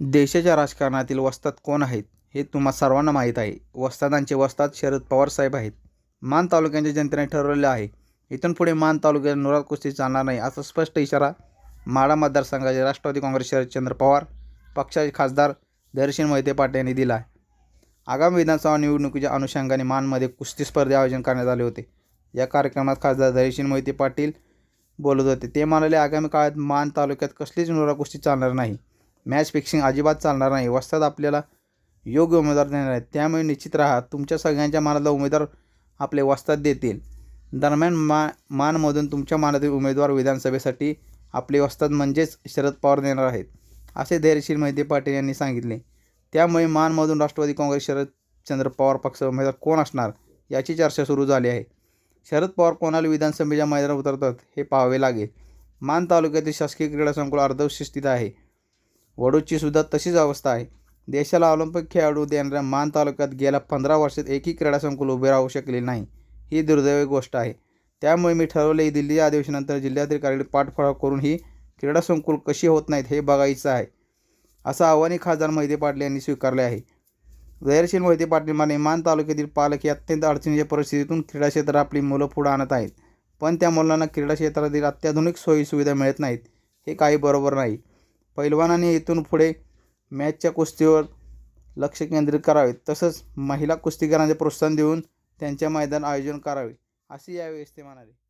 देशाच्या राजकारणातील वस्ताद कोण आहेत हे तुम्हा सर्वांना माहीत आहे. वस्तादांचे वस्ताद शरद पवार साहेब आहेत. मान तालुक्यांच्या जनतेने ठरवलेलं आहे. इथून पुढे मान तालुक्यात नुराद कुस्ती चालणार नाही असा स्पष्ट इशारा माडा मतदारसंघाचे राष्ट्रवादी काँग्रेस शरदचंद्र पवार पक्षाचे खासदार धैर्यशील मोहिते पाटील यांनी दिला आहे. आगामी विधानसभा निवडणुकीच्या अनुषंगाने मानमध्ये कुस्ती स्पर्धे आयोजन करण्यात आले होते. या कार्यक्रमात खासदार धैर्यशील मोहिते पाटील बोलत होते. ते म्हणाले आगामी काळात मान तालुक्यात कसलीच नुरा कुस्ती चालणार नाही. मॅच फिक्सिंग अजिबात चालणार नाही. वस्ताद आपल्याला योग्य उमेदवार देणार आहेत. त्यामुळे निश्चित राहा तुमच्या सगळ्यांच्या मनातला उमेदवार आपले वस्ताद देतील. दरम्यान मा मानमधून तुमच्या मनातील उमेदवार विधानसभेसाठी आपले वस्ताद म्हणजेच शरद पवार देणार आहेत असे धैर्यशील मोहिते पाटील यांनी सांगितले. त्यामुळे मानमधून राष्ट्रवादी काँग्रेस शरदचंद्र पवार पक्ष उमेदवार कोण असणार याची चर्चा सुरू झाली आहे. शरद पवार कोणाला विधानसभेच्या मैदानात उतरतात हे पाहावे लागेल. मान तालुक्यातील शासकीय क्रीडा संकुल अर्धवट आहे. वडूची सुद्धा तशीच अवस्था आहे. देशाला ऑलिम्पिक खेळाडू देणाऱ्या मान तालुक्यात गेल्या पंधरा वर्षात एकही क्रीडा संकुल उभे राहू शकले नाही ही दुर्दैवी गोष्ट आहे. त्यामुळे मी ठरवले दिल्ली अधिवेशनानंतर जिल्ह्यातील कार्यालय पाठपुरावा करून ही क्रीडा संकुल कशी होत नाहीत हे बघायचं आहे असं आव्हानही खासदार मोहिते पाटील यांनी स्वीकारले आहे. गैरशील मोहिते पाटील माने मान तालुक्यातील पालक हे अत्यंत अडचणीच्या परिस्थितीतून क्रीडा क्षेत्रात आपली मुलं पुढं आणत आहेत पण त्या मुलांना क्रीडा क्षेत्रातील अत्याधुनिक सोयी सुविधा मिळत नाहीत हे काही बरोबर नाही. पैलवानाने इथून पुढे मॅचच्या कुस्तीवर लक्ष केंद्रित करावे. तसंच महिला कुस्तीगरांचे प्रोत्साहन देऊन त्यांच्या मैदान आयोजन करावे. असे यावेळेस ते म्हणाले.